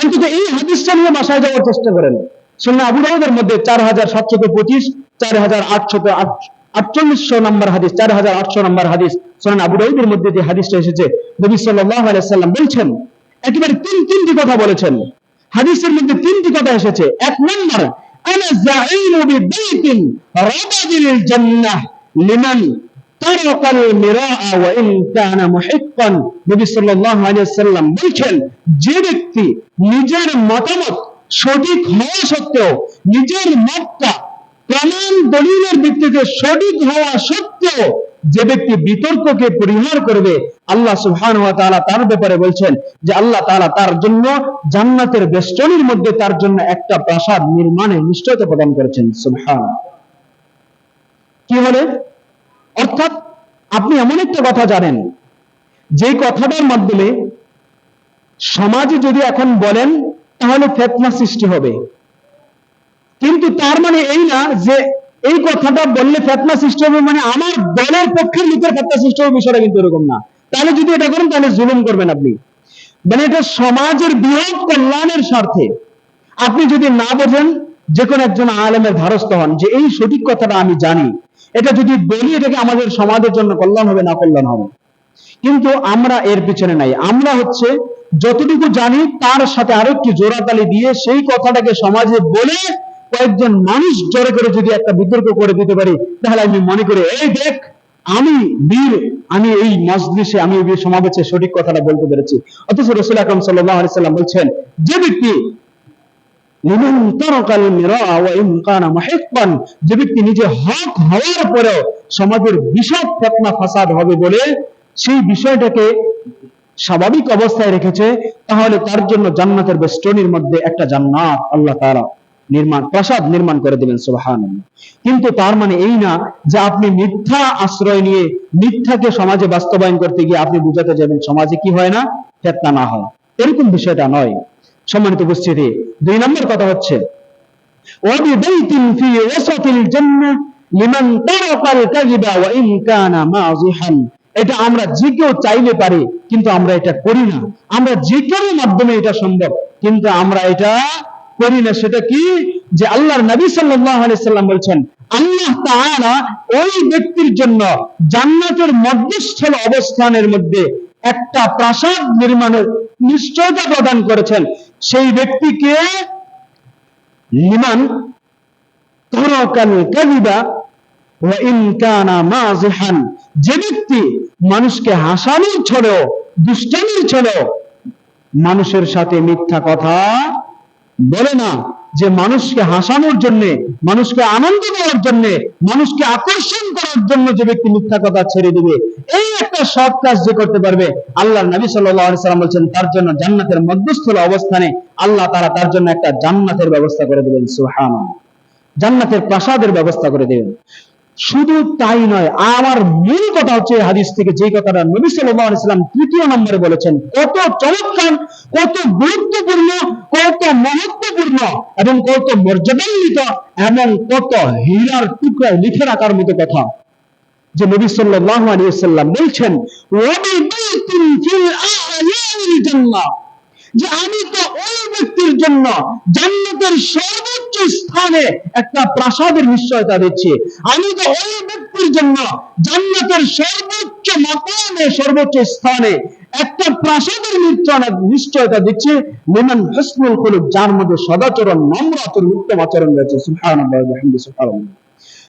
অন্তত এই হাদিসটা নিয়ে বাসায় যাওয়ার চেষ্টা করেন। সুন্নাহ আবু দাউদের মধ্যে চার হাজার সাতশত পঁচিশ, চার হাজার আটশত আটচল্লিশশো নম্বর হাদিস, চার হাজার আটশো নম্বর হাদিস সুনান আবু দাউদের মধ্যে যে হাদিসটা এসেছে, নবী সাল্লাল্লাহু আলাইহি সাল্লাম বলছেন, একেবারে তিন তিনটি কথা বলেছেন। হাদিসের মধ্যে তিনটি কথা এসেছে। এক নম্বর, আনা জাঈমু বিবাইতিন রাবাদিল জান্নাহ লিমান বলেছেন, যে ব্যক্তি নিজের মতামত সঠিক হওয়া সত্ত্বেও নিজের মতটা প্রমাণ দলিলের ভিত্তিতে সঠিক হওয়া সত্ত্বেও যে ব্যক্তি বিতর্ককে পরিহার করবে, আল্লাহ সুহান তার ব্যাপারে বলছেন যে আল্লাহ তাআলা তার জন্য জান্নাতের বেষ্টনীর মধ্যে তার জন্য একটা প্রাসাদ নির্মাণে নিশ্চয়তা প্রদান করেছেন। সুবহান কি বলে অর্থাৎ আপনি এমন একটা কথা জানেন যে কথাটার মাধ্যমে সমাজে যদি এখন বলেন, তাহলে ফেতনা সৃষ্টি হবে। কিন্তু তার মানে এই না যে এই কথাটা বললে ফেতনা সৃষ্টি হবে মানে আমার দলের পক্ষের লোকের ফেতনা সৃষ্টি হবে বিষয়টা কিন্তু এরকম না। তাহলে যদি এটা করেন, তাহলে জুলুম করবেন আপনি। মানে এটা সমাজের বৃহৎ কল্যাণের স্বার্থে। আপনি যদি না বোঝেন যে কোনো একজন আলেমের ধারস্থ হন যে এই সঠিক কথাটা আমি জানি। এটা যদি বলি এটাকে আমাদের সমাজের জন্য কল্যাণ হবে, না কল্যাণ হবে? কিন্তু আমরা এর পিছনে নাই। আমরা হচ্ছে যতটুকু জানি তার সাথে আরেকটু জোড়াতালি দিয়ে সেই কথাটাকে সমাজে বলে কয়েকজন মানুষ জড়ো করে যদি একটা বিতর্ক করে দিতে পারি, তাহলে আমি মনে করি, এই দেখ, আমি বীর, আমি এই মজলিসে, আমি সমাবেশে সঠিক কথাটা বলতে পেরেছি। অথচ রসুল আকরম সাল্লাম বলছেন, যে ব্যক্তি যে ব্যক্তি নিজে হক হওয়ার পরেও সমাজের বিষাদ, ফেতনা, ফাসাদ হবে বলে সেই বিষয়টাকে স্বাভাবিক অবস্থায় রেখেছে, তাহলে তার জন্য জান্নাতের বেষ্টনীর মধ্যে একটা জান্নাত আল্লাহ তাআলা নির্মাণ, প্রাসাদ নির্মাণ করে দিবেন সুবহানাল্লাহ। কিন্তু তার মানে এই না যে আপনি মিথ্যা আশ্রয় নিয়ে মিথ্যাকে সমাজে বাস্তবায়ন করতে গিয়ে আপনি বুঝাতে যাবেন সমাজে কি হয় না? ফেতনা না হয়। এরকম বিষয়টা নয়। সম্মানিত উপস্থিতি। দুই নম্বর কথা হচ্ছে এটা আমরা যে কেউ চাইলে পারি, কিন্তু আমরা এটা করি না। আমরা যে কেউ মাধ্যমে এটা সম্ভব, কিন্তু আমরা এটা করি না। সেটা কি? যে আল্লাহর নবী সাল্লাল্লাহু সাল্লাম বলছেন, আল্লাহ তাআলা ওই ব্যক্তির জন্য জান্নাতের মধ্যস্থল অবস্থানের মধ্যে একটা প্রাসাদ নির্মাণের নিশ্চয়তা প্রদান করেছেন। সেই ব্যক্তিকে লিমান তরকাল মাযিহান। যে ব্যক্তি মানুষকে হাসানির ছড়ো দুষ্টানির ছড়ো, মানুষের সাথে মিথ্যা কথা বলে না। যে মানুষকে হাসানোর জন্য, মানুষকে আনন্দ দেওয়ার জন্য, মানুষকে আকর্ষণ করার জন্য যে ব্যক্তি মিথ্যা কথা ছেড়ে দিবে, এই একটা সৎ কাজ যে করতে পারবে, আল্লাহ নবী সাল্লাম বলছেন, তার জন্য জান্নাতের মধ্যস্থল অবস্থানে আল্লাহ তারা তার জন্য একটা জান্নাতের ব্যবস্থা করে দেবেন সুহান জান্নাতের প্রাসাদের ব্যবস্থা করে দেবেন। শুধু তাই নয়, আমার মূল কথা হচ্ছে হাদিস থেকে যে কথাটা নবী সাল্লাল্লাহু আলাইহি সাল্লাম তৃতীয় নম্বরে বলেছেন, কত চমৎকার, কত গুরুত্বপূর্ণ, কত মহত্বপূর্ণ এবং কত মর্যাদান্বিত এবং কত হীরার টুকরায় লিখে রাখার মতো কথা। যে নবী সাল্লাল্লাহু আলাইহি সাল্লাম বলছেন যে আমি তো ওই ব্যক্তির জন্য জান্নাতের সর্বোচ্চ স্থানে একটা প্রাসাদের নিশ্চয়তা দিচ্ছি। আমি তো ওই ব্যক্তির জন্য জান্নাতের সর্বোচ্চ মাকামে, সর্বোচ্চ স্থানে একটা প্রাসাদের নিশ্চয়তা দিচ্ছি। লিমান হুসনুল খুলুক যার মধ্যে সদাচরণ নম্র আচরণ উত্তম আচরণ রয়েছে। সুবহানাল্লাহ, ওয়া বিহামদিহি, সুবহানাল্লাহ।